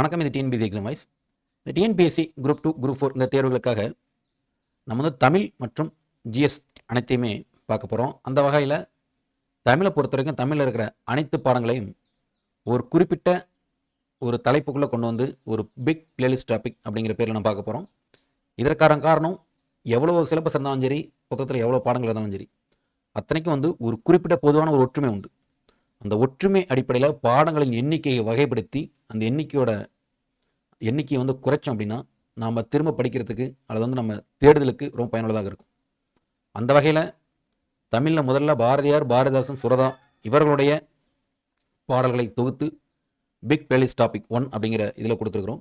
வணக்கம் இது TNPSC exam wise இந்த TNPSC group two group four இந்த தேர்வுகளுக்காக நம்ம வந்து தமிழ் மற்றும் ஜிஎஸ் அனைத்தையுமே பார்க்க போகிறோம் அந்த வகையில் தமிழை பொறுத்த வரைக்கும் தமிழில் இருக்கிற அனைத்து பாடங்களையும் ஒரு குறிப்பிட்ட ஒரு தலைப்புக்குள்ளே கொண்டு வந்து ஒரு பிக் பிளேலிஸ்ட் டாபிக் அப்படிங்கிற பேரில் நம்ம பார்க்க போகிறோம் இதற்கான காரணம் எவ்வளோ சிலபஸ் இருந்தாலும் சரி புத்தகத்தில் எவ்வளோ பாடங்கள் இருந்தாலும் சரி அத்தனைக்கும் வந்து ஒரு குறிப்பிட்ட பொதுவான ஒரு ஒற்றுமை உண்டு. அந்த ஒற்றுமை அடிப்படையில் பாடங்களின் எண்ணிக்கையை வகைப்படுத்தி அந்த எண்ணிக்கையோட எண்ணிக்கையை வந்து குறைச்சோம் அப்படின்னா நாம் திரும்ப படிக்கிறதுக்கு அல்லது வந்து நம்ம தேடுதலுக்கு ரொம்ப பயனுள்ளதாக இருக்கும். அந்த வகையில் தமிழில் முதல்ல பாரதியார் பாரதிதாசன் சுரதா இவர்களுடைய பாடல்களை தொகுத்து பிக் பிளேலிஸ்ட் டாபிக் ஒன் அப்படிங்கிற இதில் கொடுத்துருக்குறோம்.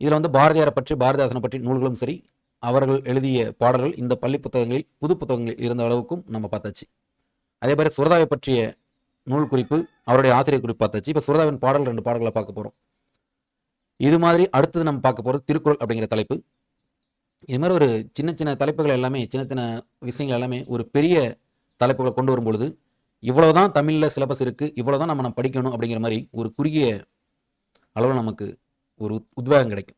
இதில் வந்து பாரதியாரை பற்றி பாரதிதாசனை பற்றி நூல்களும் சரி அவர்கள் எழுதிய பாடல்கள் இந்த பள்ளி புத்தகங்களில் புது புத்தகங்களில் இருந்த அளவுக்கும் நம்ம பார்த்தாச்சு. அதே மாதிரி சுரதாவை பற்றிய நூல் குறிப்பு அவருடைய ஆசிரியர் குறிப்பு பார்த்தாச்சு. இப்போ சுரதாவின் பாடல் ரெண்டு பாடல்களை பார்க்க போகிறோம் இது மாதிரி அடுத்தது நம்ம பார்க்க போகிறது திருக்குறள் அப்படிங்கிற தலைப்பு. இது மாதிரி ஒரு சின்ன சின்ன தலைப்புகள் எல்லாமே சின்ன சின்ன விஷயங்கள் எல்லாமே ஒரு பெரிய தலைப்புகளை கொண்டு வரும்பொழுது இவ்வளோ தான் தமிழில் சிலபஸ் இருக்குது இவ்வளவுதான் நம்ம நம்ம படிக்கணும் அப்படிங்கிற மாதிரி ஒரு குறுகிய அளவில் நமக்கு ஒரு உத்- உத்வேகம் கிடைக்கும்.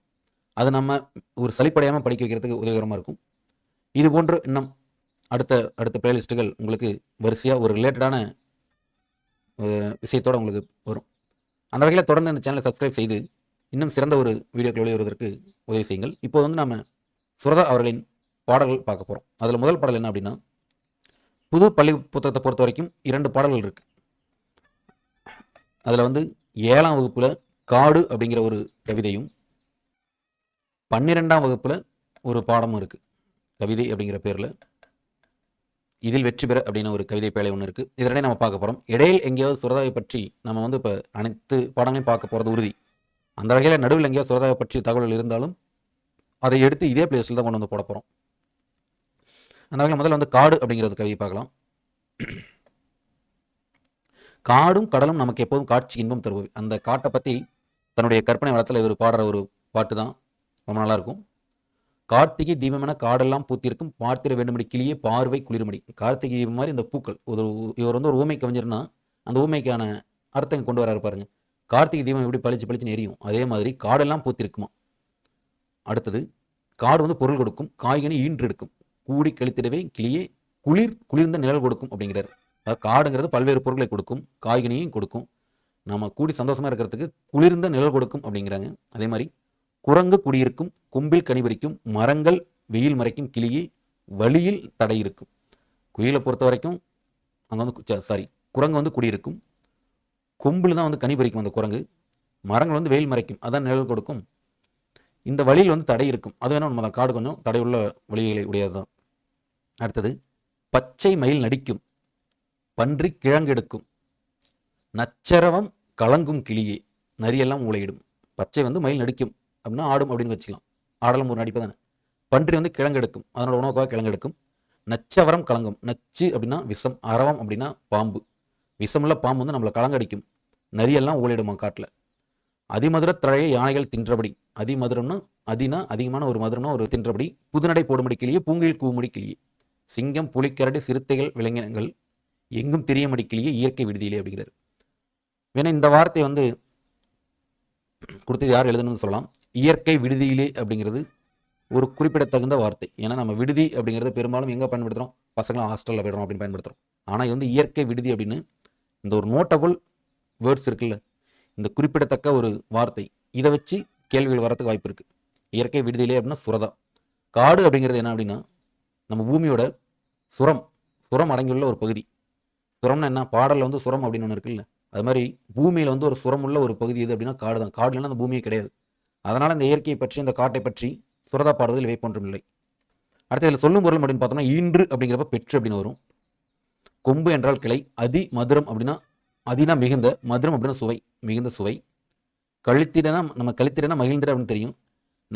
அது நம்ம ஒரு சலிப்படையாமல் படிக்க வைக்கிறதுக்கு உதவிகரமாக இருக்கும். இது போன்று இன்னும் அடுத்த அடுத்த பிளேலிஸ்ட்டுகள் உங்களுக்கு வரிசையாக ஒரு ரிலேட்டடான விஷயத்தோடு உங்களுக்கு வரும். அந்த வகையில் தொடர்ந்து இந்த சேனலை சப்ஸ்கிரைப் செய்து இன்னும் சிறந்த ஒரு வீடியோக்கள் வெளிவருவதற்கு உதவி செய்யுங்கள். இப்போ வந்து நம்ம சுரதா அவர்களின் பாடல்கள் பார்க்க போகிறோம் அதில் முதல் பாடல் என்ன அப்படின்னா புது பள்ளி புத்தகத்தை பொறுத்த வரைக்கும் இரண்டு பாடல்கள் இருக்குது அதில் வந்து ஏழாம் வகுப்பில் காடு அப்படிங்கிற ஒரு கவிதையும் பன்னிரெண்டாம் வகுப்பில் ஒரு பாடமும் இருக்குது கவிதை அப்படிங்கிற பேரில் இதில் வெற்றி பெற அப்படின்னு ஒரு கவிதை பேழை ஒன்று இருக்குது இதனே நம்ம பார்க்க போகிறோம் இடையில் எங்கேயாவது சுரதாவை பற்றி நம்ம வந்து இப்போ அனைத்து பாடங்களையும் பார்க்க போகிறது உறுதி. அந்த வகையில் நடுவில் எங்கேயாவது சுரதாவை பற்றி தகவல்கள் இருந்தாலும் அதை எடுத்து இதே பிளேஸில் தான் கொண்டு வந்து போட போகிறோம் அந்த வகையில் முதல்ல வந்து காடு அப்படிங்கிறது கவிதை பார்க்கலாம். காடும் கடலும் நமக்கு எப்போதும் காட்சி இன்பம் தருபவை. அந்த காட்டை பற்றி தன்னுடைய கற்பனை வளத்தில் இவர் பாடுற ஒரு பாட்டு தான். ரொம்ப நல்லாயிருக்கும் கார்த்திகை தீபமென காடெல்லாம் பூத்திருக்கும் பார்த்திட வேண்டுமடி கிளியே பார்வை குளிர்மடி கார்த்திகை தீபம் மாதிரி இந்த பூக்கள். ஒரு இவர் வந்து ஒரு ஊமை கவிஞர்னா அந்த ஊமைக்கான அர்த்தம் கொண்டு வராரு பாருங்க. கார்த்திகை தீபம் எப்படி பளிச்சு பளிச்சுன்னு எரியும்? அதே மாதிரி காடெல்லாம் பூத்திருக்குமா? அடுத்தது காடு வந்து பொருள் கொடுக்கும் காய்கனி ஈன்று எடுக்கும். கூடி கழித்திடவே கிளியே குளிர் குளிர்ந்த நிழல் கொடுக்கும் அப்படிங்கிறார். அதாவது காடுங்கிறது பல்வேறு பொருட்களை கொடுக்கும் காய்கனியும் கொடுக்கும். நம்ம கூடி சந்தோஷமா இருக்கிறதுக்கு குளிர்ந்த நிழல் கொடுக்கும் அப்படிங்கிறாங்க. அதே மாதிரி குரங்கு குடியிருக்கும் கும்பில் கனிபறிக்கும் மரங்கள் வெயில் மறைக்கும் கிளியே வழியில் தடை இருக்கும். குயிலை பொறுத்த வரைக்கும் அங்கே வந்து சாரி குரங்கு வந்து குடியிருக்கும். கொம்பில் தான் வந்து கனி பறிக்கும் அந்த குரங்கு. மரங்கள் வந்து வெயில் மறைக்கும் அதான் நிழல் கொடுக்கும். இந்த வழியில் வந்து தடை இருக்கும். அது வேணால் நம்ம காடு கொஞ்சம் தடையுள்ள வழிகளை உடையது தான் அடுத்தது பச்சை மயில் நடிக்கும் பன்றி கிழங்கெடுக்கும் நச்சரவம் கலங்கும் கிளியே நரியெல்லாம் ஊழையிடும் பச்சை வந்து மயில் நடிக்கும். அப்படின்னா ஆடும் அப்படின்னு வச்சுக்கலாம். ஆடலும் ஒரு நடிப்பு தானே. பன்றி வந்து கிழங்கெடுக்கும். அதனோட உணவுக்காக கிழங்கெடுக்கும். நச்சவரம் கலங்கும். நச்சு அப்படின்னா விஷம். அரவம் அப்படின்னா பாம்பு. விஷமுள்ள பாம்பு வந்து நம்மளை கலங்கடிக்கும். நரியெல்லாம் ஊழிடுமா காட்டில். அதிமதுர தழையை யானைகள் தின்றபடி. அதிமதுரம்னா அதினா அதிகமான ஒரு மதுரம்னா ஒரு தின்றபடி. புதுநடை போடும்படி கிளியே பூங்கில் கூமுடி கிளியே. சிங்கம் புலிக்கரடி சிறுத்தைகள் விலங்கினங்கள். எங்கும் தெரியமடி கிளியே இயற்கை விடுதியிலே அப்படிங்கிறார். வேணா இந்த வார்த்தை வந்து கொடுத்தது யார் எழுதணும்னு சொல்லலாம். இயற்கை விடுதியிலே அப்படிங்கிறது ஒரு குறிப்பிடத்தகுந்த வார்த்தை. ஏன்னா நம்ம விடுதி அப்படிங்கிறத பெரும்பாலும் எங்கே பயன்படுத்துகிறோம் பசங்களாம் ஹாஸ்டலில் போயிடுறோம் அப்படின்னு பயன்படுத்துகிறோம் ஆனால் இது வந்து இயற்கை விடுதி அப்படின்னு இந்த ஒரு நோட்டபுள் வேர்ட்ஸ் இருக்குல்ல இந்த குறிப்பிடத்தக்க ஒரு வார்த்தை. இதை வச்சு கேள்விகள் வரதுக்கு வாய்ப்பு இருக்குது இயற்கை விடுதியிலே அப்படின்னா சுரதா. காடு அப்படிங்கிறது என்ன அப்படின்னா நம்ம பூமியோட சுரம் சுரம் அடங்கியுள்ள ஒரு பகுதி. சுரம்னா என்ன? பாடலில் வந்து சுரம் அப்படின்னு ஒன்று இருக்குல்ல. அது மாதிரி பூமியில் வந்து ஒரு சுரம் உள்ள ஒரு பகுதி எது அப்படின்னா காடு தான் காடு இல்லைன்னா அந்த பூமியே கிடையாது. அதனால் இந்த இயற்கையை பற்றி இந்த காட்டை பற்றி சுரதா பாடுவதில் இவை போன்றும் இல்லை. அடுத்து இதில் சொல்லும் பொருள் அப்படின்னு பார்த்தோம்னா ஈன்று அப்படிங்கிறப்ப பெற்று அப்படின்னு வரும். கொம்பு என்றால் கிளை அதி மதுரம் அப்படின்னா அதினா மிகுந்த மதுரம் அப்படின்னா சுவை மிகுந்த சுவை. கழுத்திடனா நம்ம கழுத்திடனா மகிழ்ந்திர அப்படின்னு தெரியும்.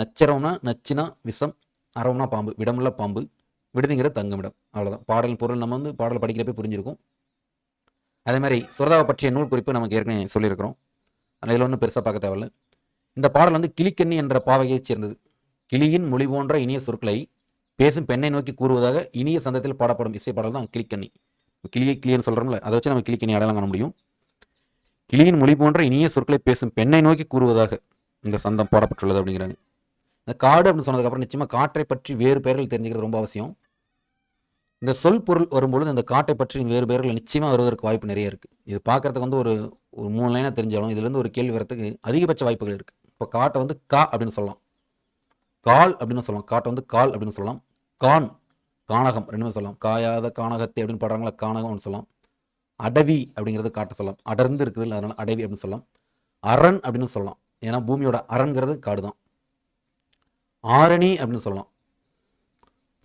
நச்சரம்னா நச்சுனா விஷம் அறம்னா பாம்பு விடமுள்ள பாம்பு விடுதிங்கிற தங்குமிடம். அவ்வளோதான் பாடல் பொருள் நம்ம வந்து பாடல் படிக்கிறப்ப புரிஞ்சிருக்கும். அதே மாதிரி சுரதாவை பற்றிய நூல் குறிப்பு நமக்கு ஏற்கனவே சொல்லியிருக்கிறோம். அதில் ஒன்றும் பெருசாக பார்க்க தேவையில்ல. இந்த பாடல் வந்து கிளிக்கண்ணி என்ற பாவையைச் சேர்ந்தது. கிளியின் மொழி போன்ற இனிய சொற்களை பேசும் பெண்ணை நோக்கி கூறுவதாக இனிய சந்தத்தில் பாடப்படும் இசை பாடல் தான் கிளிக்கண்ணி. கிளியை கிளியன்னு சொல்கிறோம்ல அதை வச்சு நம்ம கிளிக்கண்ணி அடையாளம் காண முடியும். கிளியின் மொழி போன்ற இனிய சொற்களை பேசும் பெண்ணை நோக்கி கூறுவதாக இந்த சந்தம் போடப்பட்டுள்ளது அப்படிங்கிறாங்க. இந்த காடு அப்படின்னு சொன்னதுக்கப்புறம் நிச்சயமாக காற்றை பற்றி வேறு பெயர்கள் தெரிஞ்சுக்கிறது ரொம்ப அவசியம். இந்த சொல் பொருள் வரும்பொழுது இந்த காட்டை பற்றி வேறு பெயர்கள் நிச்சயமாக வருவதற்கு வாய்ப்பு நிறைய இருக்குது இது பார்க்கறதுக்கு வந்து ஒரு ஒரு மூணு லைனாக தெரிஞ்சாலும் இதுலேருந்து ஒரு கேள்வி வரத்துக்கு அதிகபட்ச வாய்ப்புகள் இருக்குது இப்போ காட்டை வந்து கா அப்படின்னு சொல்லலாம். கால் அப்படின்னு சொல்லலாம். காட்டை வந்து கால் அப்படின்னு சொல்லலாம். கான் கானகம் ரெண்டுமே சொல்லலாம். காயாத கானகத்தை அப்படின்னு பாடுறாங்களா? கானகம்னு சொல்லலாம். அடவி அப்படிங்கிறது காட்டை சொல்லலாம். அடர்ந்து இருக்குது இல்லை அதனால் அடவி அப்படின்னு சொல்லலாம். அரண் அப்படின்னு சொல்லலாம். ஏன்னா பூமியோட அரண்கிறது காடு தான் ஆரணி அப்படின்னு சொல்லலாம்.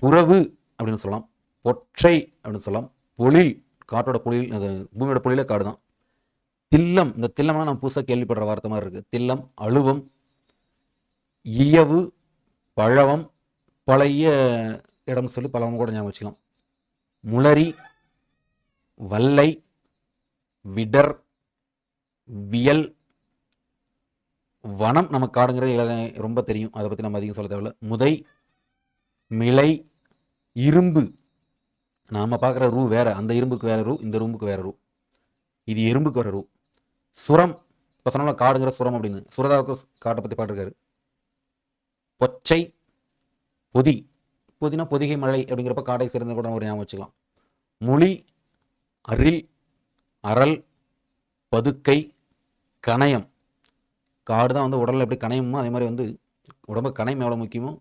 புறவு அப்படின்னு சொல்லலாம். பொற்றை அப்படின்னு சொல்லலாம். பொழில் காட்டோட பொழில் அது பூமியோட பொழிலே காடு தான். தில்லம் இந்த தில்லம்லாம் நம்ம புதுசாக கேள்விப்படுற வார்த்தை மாதிரி இருக்குது தில்லம் அழுவம் இயவு பழவம் பழைய இடம் சொல்லி பழவம் கூட ஞாபகம் வச்சுக்கலாம். முளரி வல்லை விடர் வியல் வனம் நம்ம காடுங்கிறது இலக ரொம்ப தெரியும். அதை பற்றி நம்ம அதிகம் சொல்ல தேவையில்ல. முதை மிளை இரும்பு. நாம் பார்க்குற ரூ வேறு அந்த இரும்புக்கு வேறு ரூ இந்த ரூம்புக்கு வேறு ரூ. இது எறும்புக்கு வேறு ரூ. சுரம் இப்போ சொன்னால காடுங்கிற சுரம் அப்படின்னு. சுரதாவுக்கு காட்டை பற்றி பாட்டிருக்காரு. பொச்சை பொதி. பொதினா பொதிகை மழை அப்படிங்கிறப்ப காடை சிறந்த கூட ஒரு ஞாபகம் வச்சுக்கலாம். முளி அரில் அறல் பதுக்கை கணயம். காடு தான் வந்து உடலில் எப்படி கணையமோ அதே மாதிரி வந்து உடம்பு கணையம் எவ்வளோ முக்கியமோ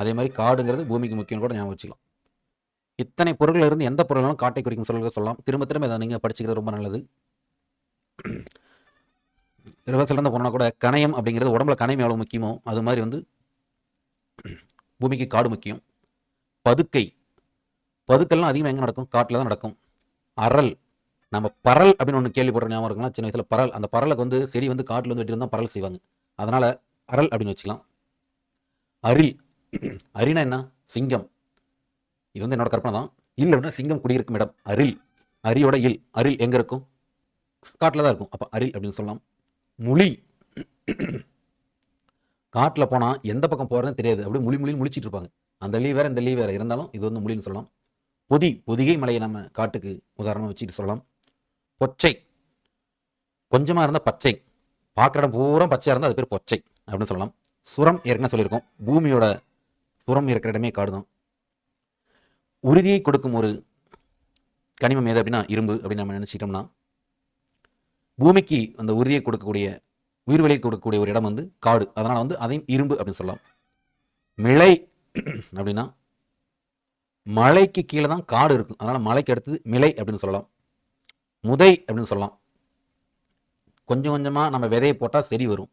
அதே மாதிரி காடுங்கிறது பூமிக்கு முக்கியம் கூட ஞாபகம் வச்சுக்கலாம். இத்தனை பொருள்கள் இருந்து எந்த பொருளும் காட்டை குறிக்கும் சொல்லுங்க சொல்லலாம். திரும்ப திரும்ப இதை நீங்கள் படிச்சுக்கிறது ரொம்ப நல்லது. இருபது இருந்த பொருளாக கூட கணையம் அப்படிங்கிறது உடம்புல கணையம் எவ்வளோ முக்கியமோ அது மாதிரி வந்து பூமிக்கு காடு முக்கியம். பதுக்கை. பதுக்கெல்லாம் அதிகமாக எங்கே நடக்கும்? காட்டில் தான் நடக்கும். அரல் நம்ம பரல் அப்படின்னு ஒன்று கேள்விப்படுற ஞாபகம் இருக்கலாம் சின்ன வயசில் பரல் அந்த பரலுக்கு வந்து செடி வந்து காட்டில் வந்து வெட்டி பரல் செய்வாங்க. அதனால் அரல் அப்படின்னு வச்சுக்கலாம். அரில். அரினா என்ன? சிங்கம். இது வந்து என்னோட கற்பனை தான். இல்லை அப்படின்னா சிங்கம் குடியிருக்கும் இடம். அரில். அரியோட இல். அரில் எங்கே இருக்கும்? காட்டில் தான் இருக்கும். அப்போ அரில் அப்படின்னு சொல்லலாம். முளி காட்டில் போனால் எந்த பக்கம் போகிறதுன்னு தெரியாது. அப்படியே முழி முழின்னு முழிச்சிட்டு இருப்பாங்க. அந்த லீவ் வேறு இந்த லீவ் வேறு. இருந்தாலும் இது வந்து முழின்னு சொல்லலாம். பொதி. பொதிகை மலையை நம்ம காட்டுக்கு உதாரணமாக வச்சுட்டு சொல்லலாம். பொச்சை. கொஞ்சமாக இருந்தால் பச்சை. பார்க்குற இடம் பூரா பச்சையாக இருந்தால் அது பேர் பொச்சை அப்படின்னு சொல்லலாம். சுரம் ஏற்கனவே சொல்லியிருக்கோம். பூமியோட சுரம் இருக்கிற இடமே காடு தான் உறுதியை கொடுக்கும் ஒரு கனிமம் எது அப்படின்னா இரும்பு அப்படின்னு நம்ம நினச்சிட்டோம்னா பூமிக்கு அந்த உறுதியை கொடுக்கக்கூடிய உயிர் விலை கொடுக்கக்கூடிய ஒரு இடம் வந்து காடு. அதனால் வந்து அதையும் இரும்பு அப்படின்னு சொல்லலாம். மிளை அப்படின்னா மலைக்கு கீழே தான் காடு இருக்கும். அதனால் மலைக்கு அடுத்தது மிளை அப்படின்னு சொல்லலாம். முதை அப்படின்னு சொல்லலாம். கொஞ்சம் கொஞ்சமாக நம்ம விதையை போட்டால் செடி வரும்.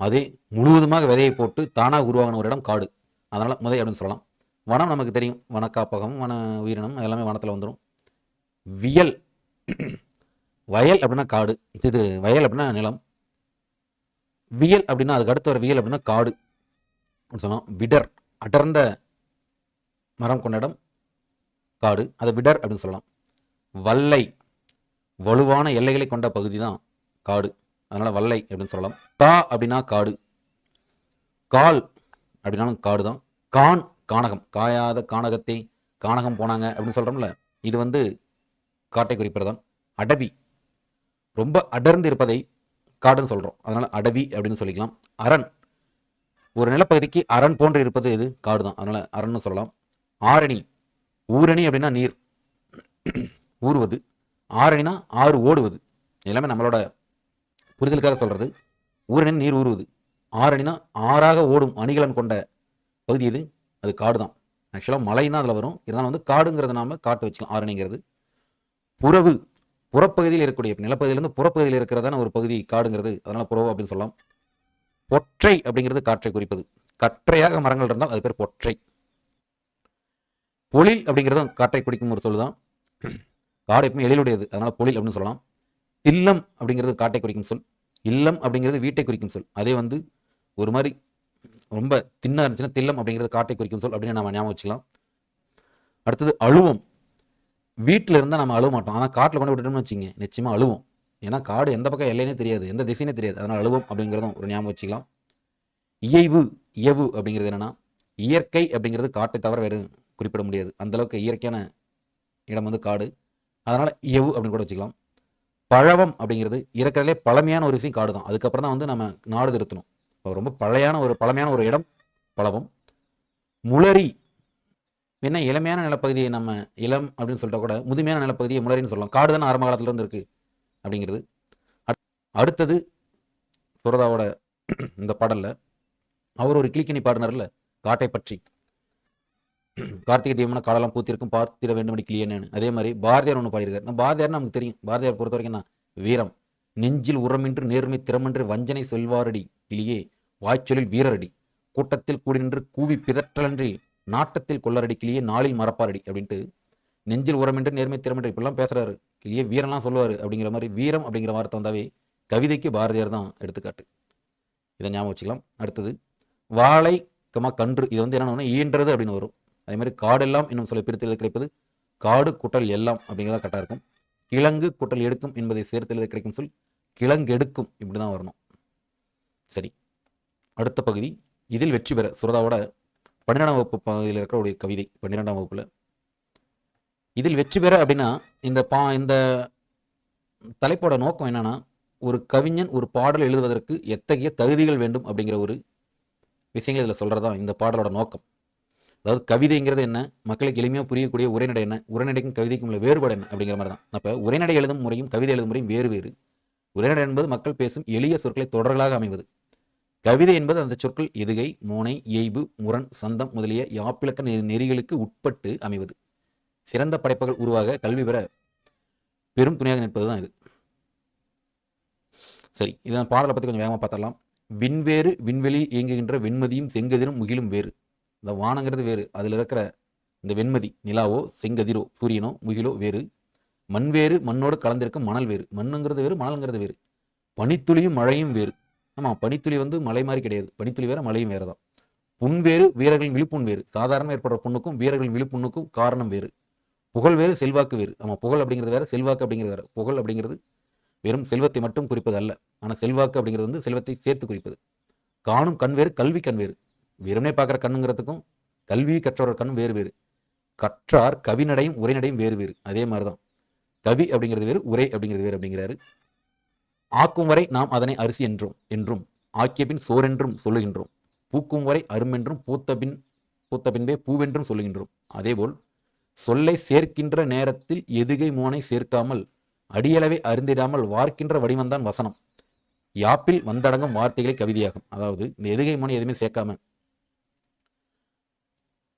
அதே முழுவதுமாக விதையை போட்டு தானாக உருவாகின ஒரு இடம் காடு. அதனால் முதை அப்படின்னு சொல்லலாம். வனம் நமக்கு தெரியும். வனக்காப்பகம் வன உயிரினம் எல்லாமே வனத்தில் வந்துடும் வியல். வயல் அப்படின்னா காடு. இது வயல் அப்படின்னா நிலம். வியல் அப்படின்னா அதுக்கு அடுத்து வர வியல் அப்படின்னா காடு. அப்படின்னு சொல்லலாம் விடர். அடர்ந்த மரம் கொண்ட இடம். காடு. அதை விடர் அப்படின்னு சொல்லலாம். வல்லை. வலுவான எல்லைகளை கொண்ட பகுதி தான் காடு. அதனால் வல்லை அப்படின்னு சொல்லலாம். கா அப்படின்னா காடு. கால் அப்படின்னாலும் காடு தான் கான் கானகம் காயாத கானகத்தை கானகம் போனாங்க அப்படின்னு சொல்கிறோம்ல இது வந்து காட்டை குறிப்பிடதான் அடவி ரொம்ப அடர்ந்து இருப்பதை காடுன்னு சொல்கிறோம் அதனால் அடவி அப்படின்னு சொல்லிக்கலாம். அரண் ஒரு நிலப்பகுதிக்கு அரண் போன்று இருப்பது இது காடு தான் அதனால் அரண்னு சொல்லலாம். ஆரணி ஊரணி அப்படின்னா நீர். ஊறுவது ஆரணினா ஆறு ஓடுவது. எல்லாமே நம்மளோட புரிதலுக்காக சொல்கிறது ஊரணி நீர் ஊறுவது. ஆரணினா ஆறாக ஓடும் அணிகலன் கொண்ட பகுதி இது. அது காடு தான் ஆக்சுவலாக மலை தான் அதில் வரும். இருந்தாலும் வந்து காடுங்கிறத நாம காட்டு வச்சுக்கலாம். ஆரணிங்கிறது. புறவு புறப்பகுதியில் இருக்கக்கூடிய நிலப்பகுதியிலேருந்து புறப்பகுதியில் இருக்கிறதான ஒரு பகுதி காடுங்கிறது. அதனால் புறவு அப்படின்னு சொல்லலாம். பொற்றை அப்படிங்கிறது காற்றை குறிப்பது. கற்றையாக மரங்கள் இருந்தால் அது பேர் பொற்றை. பொழில் அப்படிங்கிறதும் காற்றை குடிக்கும் ஒரு சொல் தான் காடு எப்பவுமே எழிலுடையது. அதனால் பொழில் அப்படின்னு சொல்லலாம். தில்லம் அப்படிங்கிறது காட்டை குறிக்கும் சொல். இல்லம் அப்படிங்கிறது வீட்டை குறிக்கும் சொல். அதே வந்து ஒரு மாதிரி ரொம்ப தின்னா இருந்துச்சுன்னா தில்லம் அப்படிங்கிறது காட்டை குறிக்கும் சொல் அப்படின்னு நம்ம ஞாபகம் வச்சுக்கலாம். அடுத்தது அழுவம். வீட்டில் இருந்தால் நம்ம அழுவ மாட்டோம். ஆனால் காட்டில் கொண்டு விட்டுட்டோம்னு வச்சுங்க நிச்சயமாக அழுவோம். ஏன்னா காடு எந்த பக்கம் எல்லைனே தெரியாது. எந்த திசைனே தெரியாது. அதனால் அழுவம் அப்படிங்கிறதும் ஒரு ஞாபகம் வச்சுக்கலாம். இயைவு இயவு அப்படிங்கிறது என்னென்னா இயற்கை அப்படிங்கிறது காட்டை தவிர வேறு குறிப்பிட முடியாது. அந்தளவுக்கு இயற்கையான இடம் வந்து காடு. அதனால் இயவு அப்படின்னு கூட வச்சுக்கலாம். பழவம் அப்படிங்கிறது இறக்கிறதுலே பழமையான ஒரு விஷயம் காடு தான் அதுக்கப்புறம் தான் வந்து நம்ம நாடு திருத்தணும். ரொம்ப பழையான ஒரு பழமையான ஒரு இடம் பழவம். முளரி என்ன இளமையான நிலப்பகுதியை நம்ம இளம் அப்படின்னு சொல்லிட்டா கூட முதுமையான நிலப்பகுதியை முளரின்னு சொல்லலாம். காடு தானே ஆரம்ப காலத்துல இருந்து இருக்கு அப்படிங்கிறது. அட்- அடுத்தது சுரதாவோட இந்த பாடல்ல அவர் ஒரு கிளிக்கணி பாடினர்ல காட்டை பற்றி. கார்த்திகை தீபம்னா காடெல்லாம் பூத்திருக்கும் பார்த்திட வேண்டும் கிளியன்னு அதே மாதிரி பாரதியார் ஒன்று பாடியிருக்காரு. நான் பாரதியார் நமக்கு தெரியும். பாரதியார் பொறுத்த வரைக்கும் நான் வீரம். நெஞ்சில் உரமின்றி நேர்மை திறமின்றி வஞ்சனை சொல்வாரடி கிளியே வாய்ச்சொலில் வீரரடி. கூட்டத்தில் கூடி நின்று கூவி பிதற்றலன்றி நாட்டத்தில் கொள்ளரடி கிளியே நாளில் மறப்பாரடி அப்படின்ட்டு நெஞ்சில் உரமின்றி நேர்மை திறமின்றி இப்படிலாம் பேசுறாரு. கிளியே வீரம்லாம் சொல்லுவார் அப்படிங்கிற மாதிரி வீரம் அப்படிங்கிற வார்த்தை வந்தாவே கவிதைக்கு பாரதியார் தான் எடுத்துக்காட்டு. இதை ஞாபகம் வச்சுக்கலாம். அடுத்தது வாழை கமா கன்று இது வந்து என்னன்னா ஈன்றது அப்படின்னு வரும். அதே மாதிரி காடெல்லாம் இன்னும் சில பிரித்தெழுத கிடைப்பது காடு குட்டல் எல்லாம் அப்படிங்கிறதா கரெக்டாக இருக்கும். கிழங்கு குட்டல் எடுக்கும் என்பதை சேர்த்து கிடைக்கும் சொல் கிழங்கெடுக்கும். இப்படி தான் வரணும். சரி. அடுத்த பகுதி. இதில் வெற்றி பெற சுரதாவோட பன்னிரெண்டாம் வகுப்பு பகுதியில் இருக்கிற கவிதை பன்னிரெண்டாம் வகுப்பில். இதில் வெற்றி பெற அப்படின்னா இந்த பா இந்த தலைப்போட நோக்கம் என்னன்னா ஒரு கவிஞன் ஒரு பாடல் எழுதுவதற்கு எத்தகைய தகுதிகள் வேண்டும் அப்படிங்கிற ஒரு விஷயங்கள் இதில் சொல்கிறதா இந்த பாடலோட நோக்கம். அதாவது கவிதைங்கிறது என்ன? மக்களுக்கு எளிமையாக புரியக்கூடிய உரைநடை என்ன? உரைநடைக்கும் கவிதைக்கும் உள்ள வேறுபாடு என்ன? அப்படிங்கிற மாதிரி தான் அப்போ உரைநடை எழுதும் முறையும் கவிதை எழுதும் முறையும் வேறு வேறு. உரைநடை என்பது மக்கள் பேசும் எளிய சொற்களை தொடர்களாக அமைவது. கவிதை என்பது அந்த சொற்கள் எதுகை மோனை எய்பு முரண் சந்தம் முதலிய யாப்பிலக்க நெறிகளுக்கு உட்பட்டு அமைவது. சிறந்த படைப்புகள் உருவாக கல்வி பெற பெரும் துணையாக நிற்பது தான் இது. சரி இதான் பாடலை பற்றி கொஞ்சம் வேகமாக பார்த்தரலாம் விண்வேறு விண்வெளியில் இயங்குகின்ற வெண்மதியும் செங்கதிரும் முகிலும் வேறு. இந்த வானங்கிறது வேறு. அதில் இருக்கிற இந்த வெண்மதி நிலாவோ செங்கதிரோ சூரியனோ முகிலோ வேறு. மண் வேறு மண்ணோடு கலந்திருக்கும் மணல் வேறு. மண்ணுங்கிறது வேறு மணலுங்கிறது வேறு. பனித்துளியும் மழையும் வேறு. ஆமாம் பனித்துளி வந்து மலை மாதிரி கிடையாது. பனித்துளி வேறு மழையும் வேறு தான் புண் வேறு வீரர்களின் விழிப்புண் வேறு. சாதாரண ஏற்படுற புண்ணுக்கும் வீரர்களின் விழிப்புண்ணுக்கும் காரணம் வேறு. புகழ் வேறு செல்வாக்கு வேறு. ஆமாம் புகழ் அப்படிங்கிறது வேறு செல்வாக்கு அப்படிங்கிறது வேறு. புகழ் அப்படிங்கிறது வெறும் செல்வத்தை மட்டும் குறிப்பது அல்ல ஆனால் செல்வாக்கு அப்படிங்கிறது வந்து செல்வத்தை சேர்த்து குறிப்பது. காணும் கண் வேறு கல்வி கண் வேறு. வெறுமனே பார்க்குற கண்ணுங்கிறதுக்கும் கல்வி கற்றவர் கண்ணும் வேறு வேறு. கற்றார் கவிநடையும் உரைநடையும் வேறு வேறு. அதே மாதிரி தான் கவி அப்படிங்கிறது வேறு உரை அப்படிங்கிறது வேறு அப்படிங்கிறாரு. ஆக்கும் வரை நாம் அதனை அரிசி என்றும் என்றும் ஆக்கிய பின் சோரென்றும் சொல்லுகின்றோம். பூக்கும் வரை அருமென்றும் பூத்த பின் பூத்த பின்பே பூவென்றும் சொல்லுகின்றோம். அதேபோல் சொல்லை சேர்க்கின்ற நேரத்தில் எதுகை மோனை சேர்க்காமல் அடியளவை அருந்திடாமல் வார்க்கின்ற வடிவம்தான் வசனம். யாப்பில் வந்தடங்கும் வார்த்தைகளை கவிதையாகும். அதாவது இந்த எதுகை மோனை எதுவுமே சேர்க்காம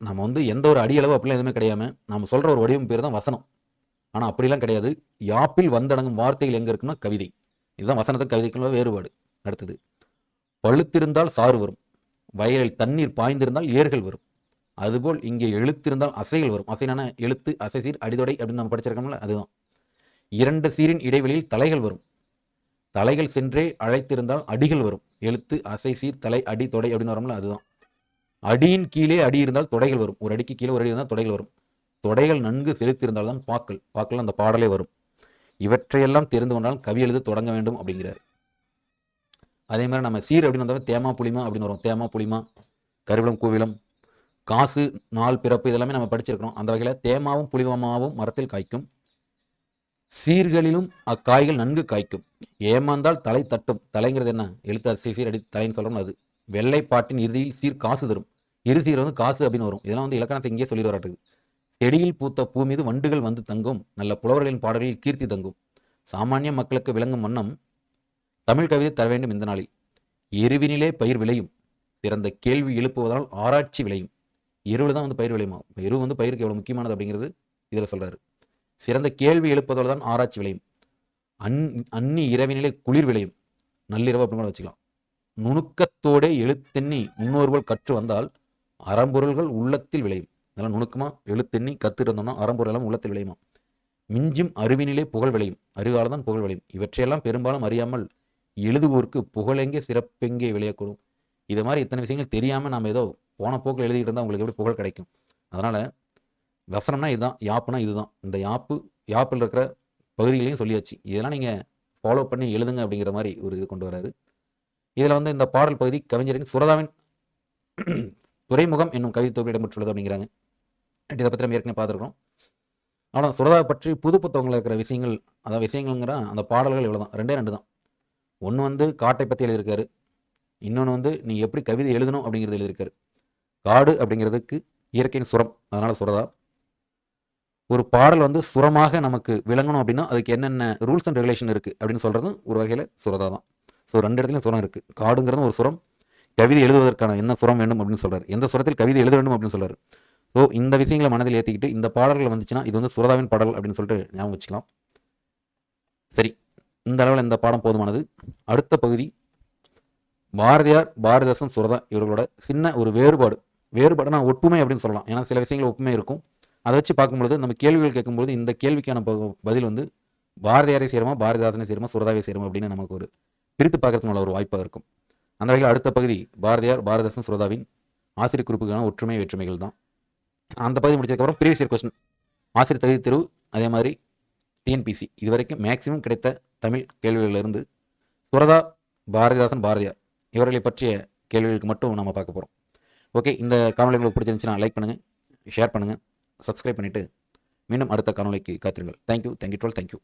நம்ம வந்து எந்த ஒரு அடியளவு அப்படிலாம் எதுவுமே கிடையாம நம்ம சொல்ற ஒரு வடிவம் பேர் தான் வசனம். ஆனால் அப்படிலாம் கிடையாது. யாப்பில் வந்தடங்கும் வார்த்தைகள் எங்கே இருக்குன்னா கவிதை. இதுதான் வசனத்தை கவிதைக்குள்ள வேறுபாடு அடுத்தது பழுத்திருந்தால் சாறு வரும். வயலில் தண்ணீர் பாய்ந்திருந்தால் ஏர்கள் வரும். அதுபோல் இங்கே எழுத்திருந்தால் அசைகள் வரும். அசைனான எழுத்து அசை சீர் அடிதொடை அப்படின்னு நம்ம படிச்சிருக்கோம்ல அதுதான். இரண்டு சீரின் இடைவெளியில் தலைகள் வரும். தலைகள் சென்றே அழைத்திருந்தால் அடிகள் வரும். எழுத்து அசை சீர் தலை அடி தொடை அப்படின்னு வரும்ல அதுதான். அடியின் கீழே அடி இருந்தால் தொடைகள் வரும். ஒரு அடிக்கு கீழே ஒரு அடி இருந்தால் தொடைகள் வரும். தொடைகள் நன்கு செலுத்தியிருந்தால்தான் பாக்கள் பாக்கள் அந்த பாடலே வரும். இவற்றையெல்லாம் தெரிந்து கொண்டால் கவி எழுத தொடங்க வேண்டும் அப்படிங்கிறார். அதே மாதிரி நம்ம சீர் அப்படின்னு வந்தால் தேமா புளிமா அப்படின்னு வரும். தேமா புளிமா கருவிளம் கோவிலம் காசு நாள் பிறப்பு இதெல்லாமே நம்ம படிச்சிருக்கிறோம். அந்த வகையில் தேமாவும் புளிமாவும் மரத்தில் காய்க்கும். சீர்களிலும் அக்காய்கள் நன்கு காய்க்கும். ஏமாந்தால் தலை தட்டும். தலைங்கிறது என்ன? எழுத்து அரிசி சீர் அடி தலைன்னு சொல்கிறோம் அது. வெள்ளைப்பாட்டின் இறுதியில் சீர் காசு தரும். இறுதியில் வந்து காசு அப்படின்னு வரும். இதெல்லாம் வந்து இலக்கணத்தை இங்கேயே சொல்லி வராட்டுது செடியில் பூத்த பூ மீது வண்டுகள் வந்து தங்கும். நல்ல புலவர்களின் பாடல்களில் கீர்த்தி தங்கும். சாமானிய மக்களுக்கு விளங்கும் வண்ணம் தமிழ் கவிதை தர வேண்டும் இந்த நாளில். எருவினிலே பயிர் விளையும். சிறந்த கேள்வி எழுப்புவதால் ஆராய்ச்சி விளையும். எருவில் தான் வந்து பயிர் விளையுமா? எரு வந்து பயிருக்கு எவ்வளோ முக்கியமானது அப்படிங்கிறது இதில் சொல்கிறாரு சிறந்த கேள்வி எழுப்புவதால் தான் ஆராய்ச்சி விளையும். அன் அன்னி இரவினிலே குளிர் விளையும். நள்ளிரவு அப்படின்னு கூட வச்சுக்கலாம். நுணுக்கத்தோடே எழுத்தெண்ணி முன்னோர்கள் கற்று வந்தால் அறம்பொருள்கள் உள்ளத்தில் விளையும். இதெல்லாம் நுணுக்கமா எழுத்தெண்ணி கற்று இருந்தோம்னா அறம்பொருள் உள்ளத்தில் விளையுமா? மிஞ்சும் அறிவினிலே புகழ் விளையும். அறிவால்தான் புகழ் விளையும். இவற்றையெல்லாம் பெரும்பாலும் அறியாமல் எழுதுவோருக்கு புகழெங்கே சிறப்பெங்கே விளையக்கூடும்? இது மாதிரி இத்தனை விஷயங்கள் தெரியாமல் நாம் ஏதோ போன போக்கில் எழுதிட்டு இருந்தால் உங்களுக்கு எப்படி புகழ் கிடைக்கும்? அதனால் வசனம்னா இதுதான் யாப்புனா இதுதான். இந்த யாப்பு யாப்பில் இருக்கிற பகுதிகளையும் சொல்லியாச்சு. இதெல்லாம் நீங்கள் ஃபாலோ பண்ணி எழுதுங்க அப்படிங்கிற மாதிரி ஒரு இது கொண்டு வராரு. இதில் வந்து இந்த பாடல் பகுதி கவிஞரின் சுரதாவின் துறைமுகம் என்னும் கவிதை தொகுப்பு இடம்பெற்றுள்ளது அப்படிங்கிறாங்க. இதை பற்றி நம்ம ஏற்கனவே பார்த்துருக்கோம் ஆனால் சுரதா பற்றி புது புத்தகங்களில் இருக்கிற விஷயங்கள் அதாவது விஷயங்கள்ங்கிற அந்த பாடல்கள் இவ்வளோ தான் ரெண்டே ரெண்டு தான். ஒன்று வந்து காட்டை பற்றி எழுதியிருக்காரு. இன்னொன்று வந்து நீ எப்படி கவிதை எழுதணும் அப்படிங்கிறது எழுதியிருக்காரு. காடு அப்படிங்கிறதுக்கு இயற்கையின் சுரம். அதனால் சுரதா. ஒரு பாடல் வந்து சுரமாக நமக்கு விளங்கணும் அப்படின்னா அதுக்கு என்னென்ன ரூல்ஸ் அண்ட் ரெகுலேஷன் இருக்குது அப்படின்னு சொல்கிறதும் ஒரு வகையில் சுரதா தான். ஸோ ரெண்டு இடத்துலையும் சுரம் இருக்குது காடுங்கிறதும் ஒரு சுரம். கவிதை எழுதுவதற்கான என்ன சுரம் வேண்டும் அப்படின்னு சொல்கிறார் எந்த சுரத்தில் கவிதை எழுத வேண்டும் அப்படின்னு சொல்கிறார் ஸோ இந்த விஷயங்களை மனதில் ஏற்றிக்கிட்டு இந்த பாடல்கள் வந்துச்சுன்னா இது வந்து சுரதாவின் பாடல் அப்படின்னு சொல்லிட்டு ஞாபகம் வச்சுக்கலாம். சரி இந்த அளவில் இந்த பாடம் போதுமானது. அடுத்த பகுதி பாரதியார் பாரதிதாசன் சுரதா இவர்களோட சின்ன ஒரு வேறுபாடு. வேறுபாடுனா ஒப்புமை அப்படின்னு சொல்லலாம். ஏன்னா சில விஷயங்கள் ஒப்புமை இருக்கும். அதை வச்சு பார்க்கும்பொழுது நம்ம கேள்விகள் கேட்கும்பொழுது இந்த கேள்விக்கான பதில் வந்து பாரதியாரை சேருமா பாரதிதாசனை சேருமா சுரதாவை சேருமா அப்படின்னு நமக்கு ஒரு பிரித்து பார்க்கறதுனால ஒரு வாய்ப்பாக இருக்கும். அந்த வகையில் அடுத்த பகுதி பாரதியார் பாரதிதாசன் சுரதாவின் ஆசிரியர் குறிப்புக்கான ஒற்றுமை வேற்றுமைகள் தான். அந்த பகுதி முடிச்சதுக்கப்புறம் ப்ரீவியஸ் இயர் கொஸ்டின் ஆசிரியர் தகுதி தேர்வு அதே மாதிரி டிஎன்பிசி இது வரைக்கும் மேக்ஸிமம் கிடைத்த தமிழ் கேள்விகளிலிருந்து சுரதா பாரதிதாசன் பாரதியார் இவர்களை பற்றிய கேள்விகளுக்கு மட்டும் நம்ம பார்க்க போகிறோம் ஓகே இந்த காணொலி உங்களுக்கு பிடிச்சிருந்துச்சுன்னா லைக் பண்ணுங்கள் ஷேர் பண்ணுங்கள் சப்ஸ்கிரைப் பண்ணிவிட்டு மீண்டும் அடுத்த காணொலிக்கு காத்திருங்கள். Thank you thank you twelve thank you